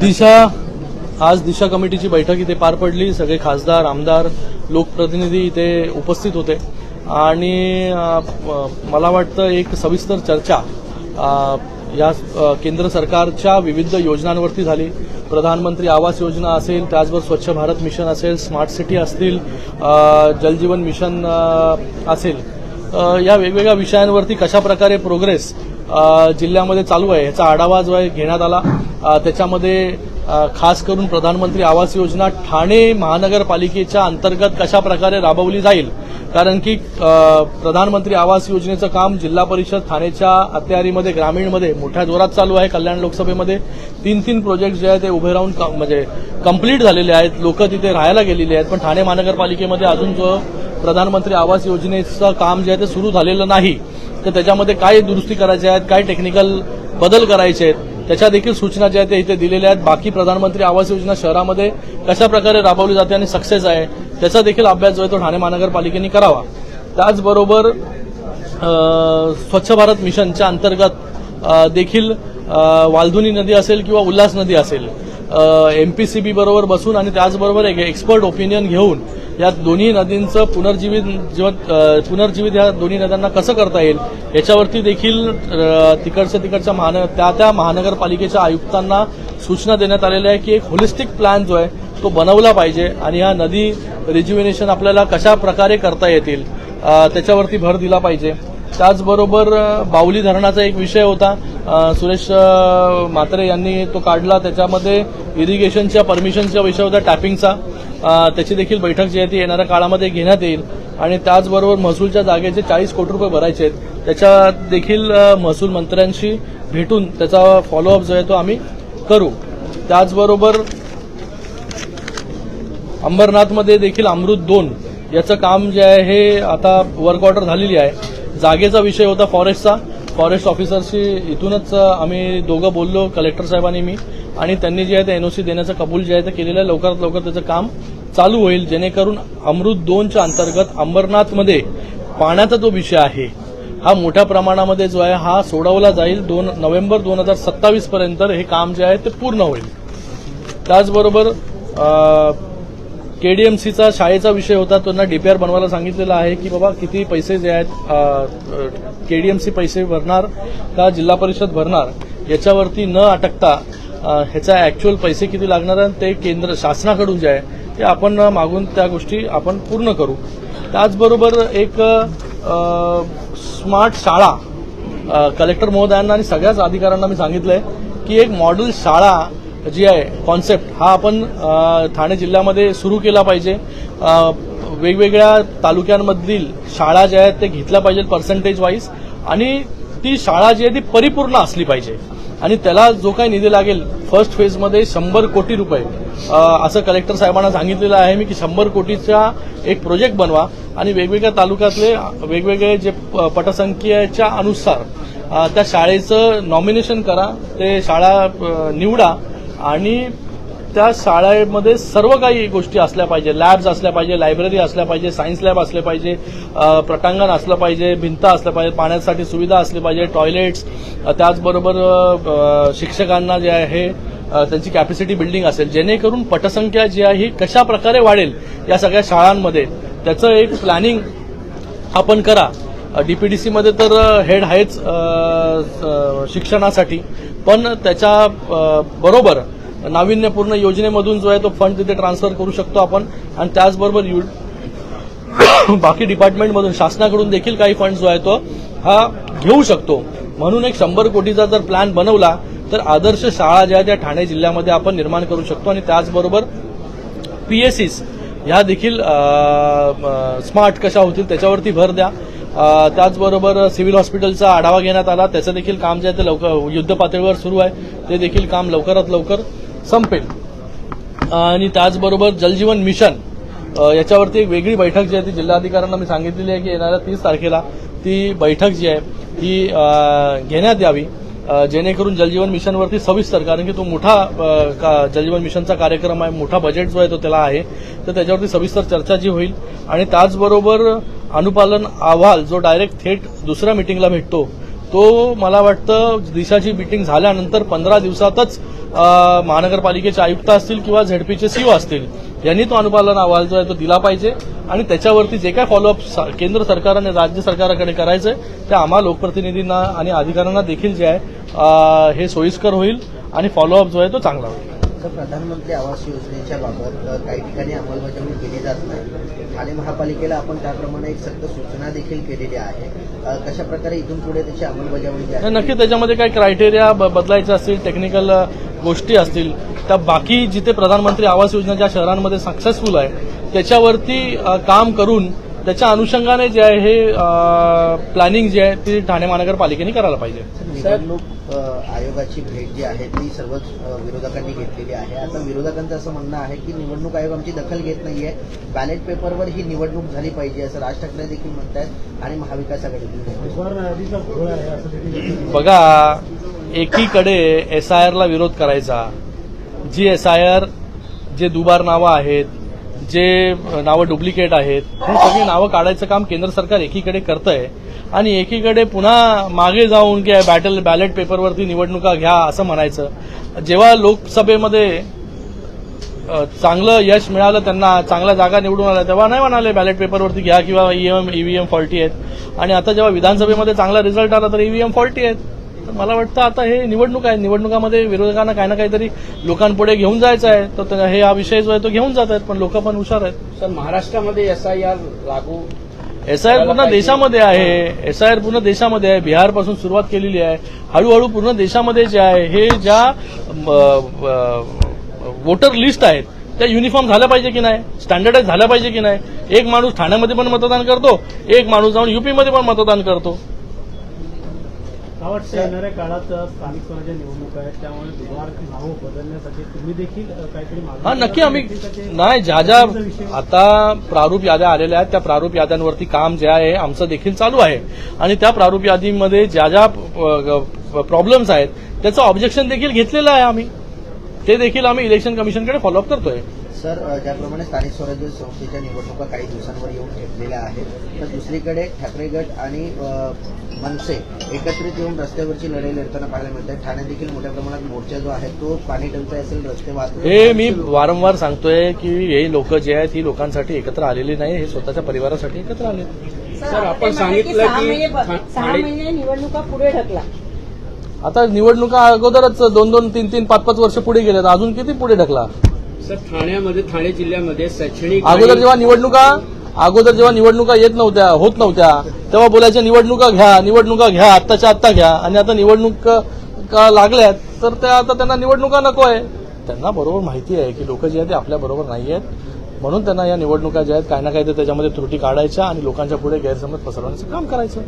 दिशा आज दिशा कमिटीची बैठक इथे पार पडली. सगळे खासदार आमदार लोकप्रतिनिधी इथे उपस्थित होते. आणि मला वाटतं एक सविस्तर चर्चा अ, या केंद्र सरकारच्या विविध योजनांवरती झाली. प्रधानमंत्री आवास योजना असेल त्याचबरोबर स्वच्छ भारत मिशन असेल स्मार्ट सिटी असतील जलजीवन मिशन असेल. या वेगवेगळ्या विषयांवरती कशा प्रकारे प्रोग्रेस जिल्ह्यामध्ये चालू आहे. याचा आढावा जो आहे घेण्यात आला. त्याच्यामध्ये खास करून प्रधानमंत्री आवास योजना ठाणे महानगरपालिकेच्या अंतर्गत कशा प्रकारे राबवली जाईल? कारण की प्रधानमंत्री आवास योजनेचं काम जिल्हा परिषद ठाणेच्या अत्यारीमध्ये ग्रामीणमध्ये मोठ्या जोरात चालू आहे कल्याण लोकसभेमध्ये. तीन तीन प्रोजेक्ट जे आहेत ते उभे राहून म्हणजे कंप्लीट झालेले आहेत. लोक तिथे राहायला गेलेली आहेत. पण ठाणे महानगरपालिकेमध्ये अजून जो प्रधानमंत्री आवास योजनेचं काम जे आहे ते सुरू झालेलं नाही. तर त्याच्यामध्ये काय दुरुस्ती करायच्या आहेत काय टेक्निकल बदल करायचे आहेत त्याच्या देखील सूचना ज्या आहेत इथे दिलेल्या आहेत. बाकी प्रधानमंत्री आवास योजना शहरामध्ये कशा प्रकारे राबवली जाते आणि सक्सेस आहे त्याचा देखील अभ्यास जो आहे तो ठाणे महानगरपालिकेने करावा. त्याचबरोबर स्वच्छ भारत मिशनच्या अंतर्गत देखील वालधुनी नदी असेल किंवा उल्हास नदी असेल एमपीसीबी बरोबर बसून आणि त्याचबरोबर एक एक्सपर्ट ओपिनियन घेऊन या दोन्ही नदींचं पुनर्जीवित जीवन पुनर्जीवित या दोन्ही नद्यांना कसं करता येईल याच्यावरती देखील तिकडच्या तिकडच्या महानगर त्या त्या महानगरपालिकेच्या आयुक्तांना सूचना देण्यात आलेल्या आहे की एक होलिस्टिक प्लॅन जो आहे तो बनवला पाहिजे आणि ह्या नदी रिज्युमिनेशन आपल्याला कशा प्रकारे करता येतील त्याच्यावरती भर दिला पाहिजे. त्याचबरोबर बावली धरणाचा एक विषय होता. सुरेश म्हात्रे यांनी तो काढला. त्याच्यामध्ये इरिगेशनच्या परमिशनचा विषय होता टॅपिंगचा त्याची देखील बैठक जी आहे ती येणाऱ्या काळामध्ये घेण्यात येईल. आणि त्याचबरोबर महसूलच्या जागेचे चाळीस कोटी रुपये भरायचे आहेत. त्याच्यात देखील महसूल मंत्र्यांशी भेटून त्याचा फॉलोअप जो आहे तो आम्ही करू. त्याचबरोबर अंबरनाथमध्ये देखील अमृत दोन याचं काम जे आहे हे आता वर्क ऑर्डर झालेली आहे. जागेचा विषय होता फॉरेस्टचा. फॉरेस्ट ऑफिसरशी इथूनच आम्ही दोघं बोललो कलेक्टर साहेबांनी मी. आणि त्यांनी जे आहे ते एनओसी देण्याचं कबूल जे आहे ते केलेलं आहे. लवकरात लवकर त्याचं काम चालू होईल. जेणेकरून अमृत दोनच्या अंतर्गत अंबरनाथमध्ये पाण्याचा जो विषय आहे हा मोठ्या प्रमाणामध्ये जो आहे हा सोडवला जाईल. दोन नोव्हेंबर दोन हजार सत्तावीस पर्यंत हे काम जे आहे ते पूर्ण होईल. त्याचबरोबर केडीएमसीचा शाळेचा विषय होता त्यांना डीपीआर बनवायला सांगितलेला आहे की बाबा किती पैसे जे आहेत केडीएमसी पैसे भरणार का जिल्हा परिषद भरणार? याच्यावरती न अटकता ह्याचा ऍक्च्युअल पैसे किती लागणार आहे ते केंद्र शासनाकडून जे आहे ते आपण मागून त्या गोष्टी आपण पूर्ण करू. त्याचबरोबर एक स्मार्ट शाळा कलेक्टर महोदयांना आणि सगळ्याच अधिकाऱ्यांना मी सांगितलंय की एक मॉडेल शाळा जी आहे कॉन्सेप्ट हा आपण ठाणे जिल्ह्यामध्ये सुरू केला पाहिजे. वेगवेगळ्या तालुक्यांमधील शाळा ज्या आहेत ते घेतल्या पाहिजेत पर्सेंटेज वाईज आणि ती शाळा जी आहे ती परिपूर्ण असली पाहिजे. आणि त्याला जो काही निधी लागेल फर्स्ट फेजमध्ये शंभर कोटी रुपये. असं कलेक्टर साहेबांना सांगितलेलं आहे मी की शंभर कोटीचा एक प्रोजेक्ट बनवा. आणि वेगवेगळ्या तालुक्यातले वेगवेगळे जे प- पटसंख्येच्या अनुसार त्या शाळेचं नॉमिनेशन करा. ते शाळा निवडा. आणि त्या शाळेमध्ये सर्व काही गोष्टी असल्या पाहिजे. लॅब्स असल्या पाहिजे लायब्ररी असल्या पाहिजे सायन्स लॅब असले पाहिजे प्रटांगण असलं पाहिजे भिंत असल्या पाहिजे पाण्यासाठी सुविधा असली पाहिजे टॉयलेट्स त्याचबरोबर शिक्षकांना जे आहे त्यांची कॅपॅसिटी बिल्डिंग असेल. जेणेकरून पटसंख्या जी आहे ही कशा प्रकारे वाढेल या सगळ्या शाळांमध्ये त्याचं एक प्लॅनिंग आपण करा. डीपीडीसीमध्ये तर हेड आहेच शिक्षणासाठी. पण त्याच्या बरोबर नाविन्यपूर्ण योजनेमधून जो आहे तो फंड तिथे ट्रान्सफर करू शकतो आपण. आणि त्याचबरोबर यु बाकी डिपार्टमेंटमधून शासनाकडून देखील काही फंड जो आहे तो हा घेऊ शकतो. म्हणून एक शंभर कोटीचा जर प्लॅन बनवला तर आदर्श शाळा ज्या त्या ठाणे जिल्ह्यामध्ये आपण निर्माण करू शकतो. आणि त्याचबरोबर पीएससीस ह्या देखील स्मार्ट कशा होतील त्याच्यावरती भर द्या. त्याचबरोबर सिव्हिल हॉस्पिटलचा आढावा घेण्यात आला. त्याचं देखील काम जे आहे ते लवकर युद्ध पातळीवर सुरू आहे. ते देखील काम लवकरात लवकर संपेल. आणि त्याचबरोबर जलजीवन मिशन याच्यावरती एक वेगळी बैठक जी आहे ती जिल्हाधिकाऱ्यांना मी सांगितलेली आहे की येणाऱ्या तीस तारखेला ती बैठक जी आहे ही घेण्यात यावी जेणेकरून जलजीवन मिशनवरती सविस्तर कारण की तो मोठा का- जलजीवन मिशनचा कार्यक्रम आहे मोठा बजेट जो आहे तो त्याला आहे तर त्याच्यावरती सविस्तर चर्चा जी होईल. आणि त्याचबरोबर अनुपालन अहवाल जो डायरेक्ट थेट दुसऱ्या मिटिंगला भेटतो तो मला वाटतं दिशाची मिटिंग झाल्यानंतर पंधरा दिवसातच महानगरपालिकेचे आयुक्त असतील किंवा झेडपीचे सीओ असतील यांनी तो अनुपालन अहवाल जो आहे तो दिला पाहिजे. आणि त्याच्यावरती जे काय फॉलोअप केंद्र सरकारने राज्य सरकारकडे करायचंय ते आम्हा लोकप्रतिनिधींना आणि अधिकाऱ्यांना देखील जे आहे हे सोयीस्कर होईल आणि फॉलोअप जो आहे तो चांगला होईल. तर प्रधानमंत्री आवास योजनेच्या बाबत काही ठिकाणी अंमलबजावणी केली जात नाही. ठाणे महापालिकेला आपण त्याप्रमाणे एक सक्त सूचना देखील केलेली आहे. कशा प्रकारे इथून पुढे त्याची अंमलबजावणी नक्की त्याच्यामध्ये काही क्रायटेरिया ब- बदलायचे असतील टेक्निकल गोष्टी असतील त्या बाकी जिथे प्रधानमंत्री आवास योजना ज्या शहरांमध्ये सक्सेसफुल आहे त्याच्यावरती काम करून त्याच्या अनुषंगाने जे आहे हे प्लॅनिंग जे आहे ती ठाणे महानगरपालिकेने करायला पाहिजे. निवडणूक आयोगाची भेट जी आहे ती सर्वच विरोधकांनी घेतलेली आहे. आता विरोधकांचं असं म्हणणं आहे की निवडणूक आयोग आमची दखल घेत नाहीये. बॅलेट पेपरवर ही निवडणूक झाली पाहिजे असं राज ठाकरे देखील म्हणतात आणि महाविकास आघाडी. बघा एकीकडे एस आय आरला विरोध करायचा. G S I R J दुबार नावं आहेत जे नावं डुप्लिकेट आहेत ही सगळी नावं काढायचं काम केंद्र सरकार एकीकडे करतंय. आणि एकीकडे पुन्हा मागे जाऊन की बॅटल बॅलेट पेपरवरती निवडणुका घ्या असं म्हणायचं. जेव्हा लोकसभेमध्ये चांगलं यश मिळालं त्यांना चांगल्या जागा निवडून आल्या तेव्हा नाही म्हणाले बॅलेट पेपरवरती घ्या किंवा ईएम ईव्हीएम फॉल्टी आहेत. आणि आता जेव्हा विधानसभेमध्ये चांगला रिझल्ट आला तर ईव्हीएम फॉल्टी आहेत. तर मला वाटतं आता हे निवडणूक आहे. निवडणुकामध्ये विरोधकांना काही ना काहीतरी लोकांपुढे घेऊन जायचं आहे. तर हे हा विषय जो आहे तो घेऊन जात आहेत पण लोक पण हुशार आहेत. सर महाराष्ट्रामध्ये एसआयआर लागू एसआयआर पूर्ण देशामध्ये आहे. एसआयआर पूर्ण देशामध्ये आहे. बिहारपासून सुरुवात केलेली आहे. हळूहळू पूर्ण देशामध्ये जे आहे हे ज्या वोटर लिस्ट आहेत त्या युनिफॉर्म झाल्या पाहिजे की नाही? स्टँडर्डाईज झाल्या पाहिजे की नाही? एक माणूस ठाण्यामध्ये पण मतदान करतो एक माणूस जाऊन युपीमध्ये पण मतदान करतो. मला वाटतं येणाऱ्या काळात स्थानिक स्वराज्य निवडणूक त्यामुळे दुबार नावं बदलण्यासाठी तुम्ही देखील काहीतरी हा नक्की. आम्ही नाही ज्या ज्या आता प्रारूप याद्या आलेल्या आहेत त्या प्रारूप याद्यांवरती काम जे आहे आमचं देखील चालू आहे. आणि त्या प्रारूप यादीमध्ये ज्या ज्या प्रॉब्लेम्स आहेत त्याचं ऑब्जेक्शन देखील घेतलेलं आहे आम्ही. ते देखील आम्ही इलेक्शन कमिशनकडे फॉलोअप करतोय. सर ज्याप्रमाणे स्थानिक स्वराज्य संस्थेच्या निवडणुका काही दिवसांवर येऊन ठेपलेल्या आहेत तर दुसरीकडे ठाकरे गट आणि मनसे एकत्रित येऊन रस्त्यावरची लढाई लढताना पाहायला मिळत आहे ठाण्यात देखील मोठ्या प्रमाणात मोर्चा जो आहे तो पाणी टंचाई असेल रस्ते वाहतूक हे मी वारंवार सांगतोय की हे लोक जे आहेत ही लोकांसाठी एकत्र आलेली नाही हे स्वतःच्या परिवारासाठी एकत्र आले सर, आपण सांगितलं की सहा ठाणे- महिने निवडणुका पुढे ढकला. आता निवडणुका अगोदरच दोन दोन तीन तीन पाच पाच वर्ष पुढे गेलेत. अजून किती पुढे ढकला? सर ठाण्यामध्ये ठाणे जिल्ह्यामध्ये शैक्षणिक अगोदर जेव्हा निवडणुका अगोदर जेव्हा निवडणुका येत नव्हत्या होत नव्हत्या तेव्हा बोलायच्या निवडणुका घ्या निवडणुका घ्या आत्ताच्या आत्ता घ्या. आणि आता निवडणूक का लागल्यात तर त्या आता त्यांना निवडणुका नको आहे. त्यांना बरोबर माहिती आहे की लोक जे आहेत ते आपल्या बरोबर नाही आहेत. म्हणून त्यांना या निवडणुका ज्या आहेत काही ना काही ते त्याच्यामध्ये त्रुटी काढायच्या आणि लोकांच्या पुढे गैरसमज पसरवण्याचं काम करायचं.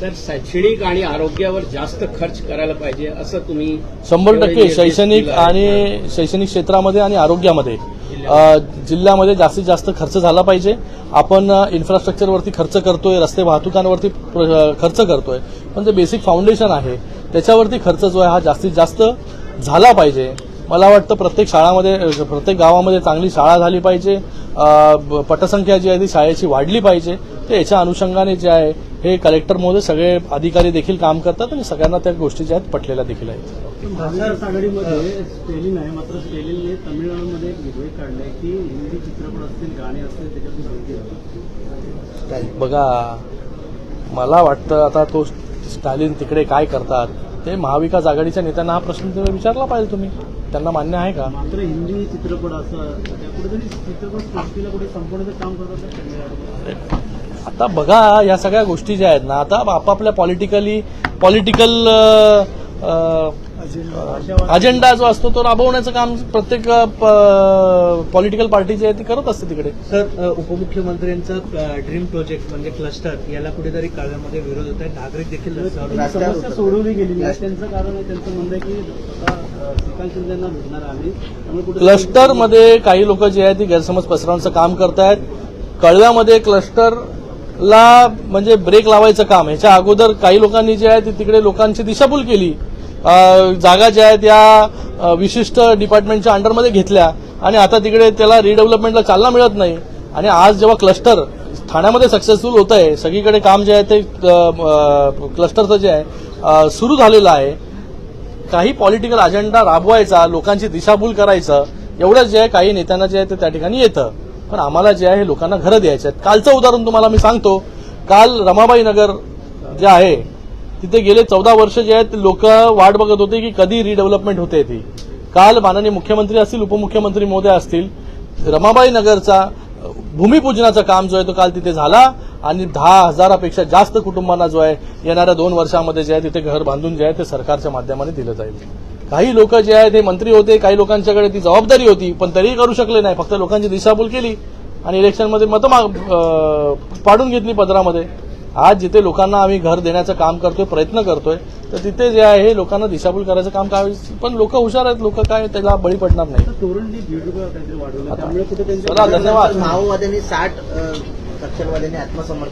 सर शैक्षणिक आणि आरोग्यावर जास्त खर्च करायला पाहिजे असं तुम्ही शंभर टक्के शैक्षणिक. आणि शैक्षणिक क्षेत्रामध्ये आणि आरोग्यामध्ये. जिल्ह्यामध्ये. जास्तीत जास्त खर्च झाला पाहिजे. आपण इन्फ्रास्ट्रक्चरवरती खर्च करतोय रस्ते वाहतुकांवरती खर्च करतोय. पण जे बेसिक फाउंडेशन आहे त्याच्यावरती खर्च जो आहे हा जास्तीत जास्त झाला पाहिजे. मला वाटतं प्रत्येक शाळामध्ये प्रत्येक गावामध्ये चांगली शाळा झाली पाहिजे. पटसंख्या जी आहे ती शाळेची वाढली पाहिजे. तर याच्या अनुषंगाने जे आहे हे कलेक्टर महोदय सगळे अधिकारी देखील काम करतात आणि सगळ्यांना त्या गोष्टी ज्या आहेत पटलेल्या देखील आहेत. मात्र तमिळनाडूमध्ये की हिंदी चित्रपट असतील गाणे असतील. बघा मला वाटतं आता तो स्टॅलिन तिकडे काय करतात ते महाविकास आघाडीच्या नेत्यांना हा प्रश्न विचारला पाहिजे तुम्ही. त्यांना मान्य आहे का? मात्र हिंदी चित्रपट असं त्या कुठेतरी चित्रपट सृष्टीला कुठे संपवण्याचं काम करतात आता बघा या सगळ्या गोष्टी ज्या आहेत ना आता आपापल्या पॉलिटिकली पॉलिटिकल अजेंडा. जो असतो तो राबवण्याचं काम प्रत्येक पॉलिटिकल पार्टी जी आहे ती करत असते तिकडे. सर उपमुख्यमंत्र्यांचं ड्रीम प्रोजेक्ट म्हणजे क्लस्टर याला कुठेतरी कळव्यामध्ये विरोध होत आहे. नागरिक देखील ही. सोडवली आहे त्यांचं कारण आहे त्यांचं म्हणणं आहे की क्लस्टरमध्ये काही लोक जे आहेत ती गैरसमज पसरवण्याचं काम करतायत कळव्यामध्ये क्लस्टरला म्हणजे ब्रेक लावायचं काम. ह्याच्या अगोदर काही लोकांनी जे आहे ती तिकडे लोकांची दिशाभूल केली. जागा ज्या आहेत त्या विशिष्ट डिपार्टमेंटच्या अंडरमध्ये घेतल्या आणि आता तिकडे त्याला रिडेव्हलपमेंटला चालना मिळत नाही. आणि आज जेव्हा क्लस्टर ठाण्यामध्ये सक्सेसफुल होत आहे सगळीकडे काम जे आहे ते क्लस्टरचं जे आहे सुरू झालेलं आहे. काही पॉलिटिकल अजेंडा राबवायचा लोकांची दिशाभूल करायचं एवढंच जे आहे काही नेत्यांना जे आहे ते त्या ठिकाणी येतं. पण आम्हाला जे आहे हे लोकांना घरं द्यायचे आहेत. कालचं उदाहरण तुम्हाला मी सांगतो. काल रमाबाई नगर जे आहे तिथे गेले चौदा वर्ष जे आहेत लोक वाट बघत होते की कधी रिडेव्हलपमेंट होते ती. काल माननीय मुख्यमंत्री असतील उपमुख्यमंत्री महोदय असतील. रमाबाई नगरचा भूमिपूजनाचा भूमिपूजनाचं काम जो आहे तो काल तिथे झाला आणि दहा हजारापेक्षा जास्त कुटुंबांना जो आहे येणाऱ्या दोन वर्षामध्ये जे आहे तिथे घर बांधून जे आहे ते सरकारच्या माध्यमाने दिलं जाईल. काही लोक जे आहेत ते मंत्री होते काही लोकांच्याकडे ती जबाबदारी होती पण तरीही करू शकले नाही. फक्त लोकांची दिशाभूल केली आणि इलेक्शनमध्ये मतं माग पाडून घेतली पदरामध्ये. आज जिथे लोकांना आम्ही घर देण्याचं काम करतोय प्रयत्न करतोय तर तिथे जे आहे हे लोकांना दिशाभूल करायचं काम काय पण लोक हुशार आहेत लोक काय त्याला बळी पडणार नाही. धन्यवाद. माओवाद्यांनी साठ नक्षलवाद्यांनी आत्मसमर्पण